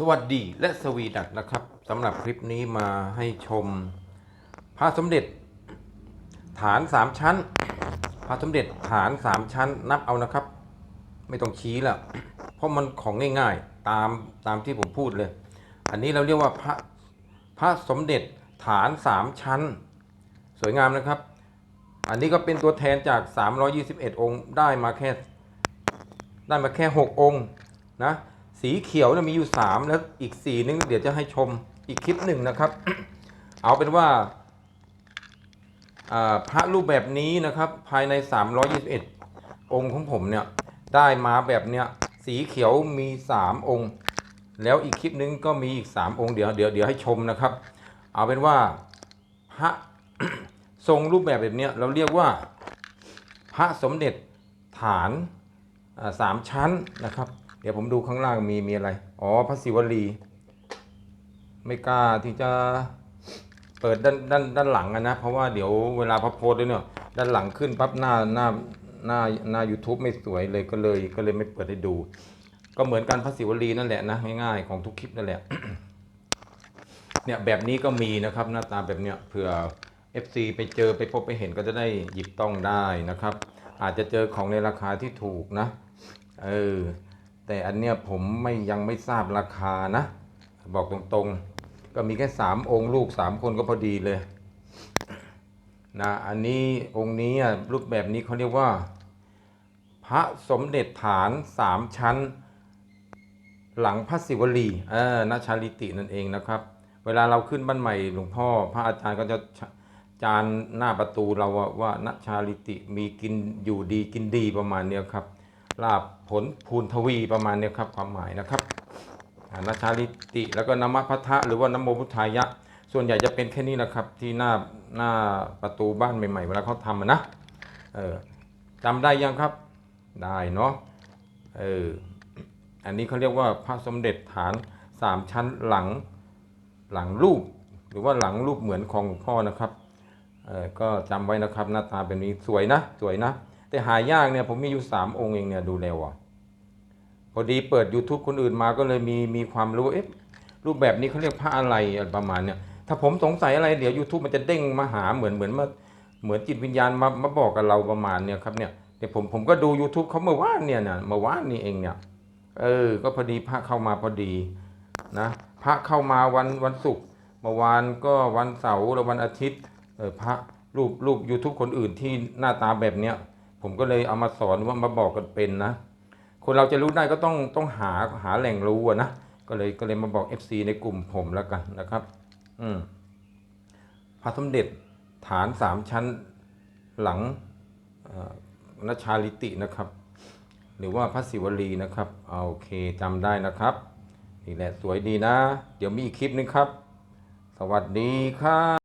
สวัสดีและสวีดักนะครับสำหรับคลิปนี้มาให้ชม พระสมเด็จ ฐานสามชั้น พระสมเด็จฐานสามชั้นนับเอานะครับ ไม่ต้องชี้ล้วเพราะมันของง่ายๆ ตามตามที่ผมพูดเลย อันนี้เราเรียกว่าพระพระสมเด็จฐานสามชั้น สวยงามนะครับ อันนี้ก็เป็นตัวแทนจาก 321 องค์ ได้มาแค่ ได้มาแค่ 6 องค์นะ สีเขียวเนี่ยมีอยู่ 3 แล้วอีกสีนึงเดี๋ยวจะให้ชมอีกคลิปหนึ่งนะครับ เอาเป็นว่าพระรูปแบบนี้นะครับภายใน 321 องค์ของผมเนี่ยได้มาแบบเนี้ยสีเขียวมี 3 องค์ แล้วอีกคลิปนึงก็มีอีก 3 องค์เดี๋ยวเดี๋ยวเดี๋ยวให้ชมนะครับ เอาเป็นว่าพระทรงรูปแบบแบบเนี้ยเราเรียกว่าพระสมเด็จฐานสามชั้นนะครับ เดี๋ยวผมดูข้างล่างมีมีอะไร อ๋อพระศิวลี ไม่กล้าที่จะเปิดด้านด้านด้านหลังอะนะ เพราะว่าเดี๋ยวเวลาพระโพสด้วยเนี่ย ด้านหลังขึ้นปั๊บหน้าหน้าหน้าหน้า YouTube ไม่สวยเลยก็เลยก็เลยไม่เปิดให้ดู ก็เหมือนกันพระศิวลีนั่นแหละนะง่ายๆของทุกคลิปนั่นแหละ เนี่ยแบบนี้ก็มีนะครับ หน้าตาแบบเนี้ยเผื่อ FC ไปเจอไปพบไปเห็นก็จะได้หยิบต้องได้นะครับ อาจจะเจอของในราคาที่ถูกนะ เออ แต่อันเนี้ยผมไม่ยังไม่ทราบราคานะ บอกตรงๆ ก็มีแค่สามองค์ลูกสามคนก็พอดีเลยนะอันนี้องค์นี้อะรูปแบบนี้เขาเรียกว่า พระสมเด็จฐานสามชั้น หลังพระศิวลีเออนาชาลิตินั่นเองนะครับ เวลาเราขึ้นบ้านใหม่หลวงพ่อ พระอาจารย์ก็จะจานหน้าประตูเราว่าว่านาชาลิติมีกินอยู่ดีกินดีประมาณเนี้ยครับ ลาบผลพูนทวีประมาณนี้ครับความหมายนะครับอนาชาลิติแล้วก็นามพัทะหรือว่านโมพุทธายะ ส่วนใหญ่จะเป็นแค่นี้นะครับ ที่หน้าหน้าประตูบ้านใหม่ๆเวลาเขาทำนะเออจำได้ยังครับ ได้เนาะเอออันนี้เขาเรียกว่าพระสมเด็จฐานสามชั้นหลังหลังรูป หรือว่าหลังรูปเหมือนของหลวงพ่อนะครับเออก็จำไว้นะครับหน้าตาเป็นนี้สวยนะ สวยนะ แต่หายากเนี่ยผมมีอยู่สามองค์เองเนี่ยดูแล้วอะพอดีเปิด YouTube คนอื่นมาก็เลยมีมีความรู้เอ๊ะรูปแบบนี้เขาเรียกพระอะไรประมาณเนี่ยถ้าผมสงสัยอะไรเดี๋ยว YouTube มันจะเด้งมาหาเหมือนเหมือนมาเหมือนจิตวิญญาณมามาบอกกับเราประมาณเนี่ยครับเนี่ยเดี๋ยวผมผมก็ดู YouTube เขาเมื่อวานเนี่ยนะเมื่อวานนี่เองเนี่ยเออ ก็พอดีพระเข้ามาพอดีนะพระเข้ามาวันวันศุกร์เมื่อวานก็วันเสาร์แล้ววันอาทิตย์เออพระรูปรูป YouTube คนอื่นที่หน้าตาแบบเนี้ย ผมก็เลยเอามาสอนว่ามาบอกกันเป็นนะ คนเราจะรู้ได้ก็ต้องต้องหาหาแหล่งรู้อะนะ ก็เลยก็เลยมาบอก FC ในกลุ่มผมแล้วกันนะครับ อืมพระสมเด็จฐานสามชั้นหลังนชาลิตินะครับ หรือว่าพระศิวลีนะครับเอาโอเคจำได้นะครับ นี่แหละสวยดีนะ เดี๋ยวมีอีกคลิปนึงครับ สวัสดีครับ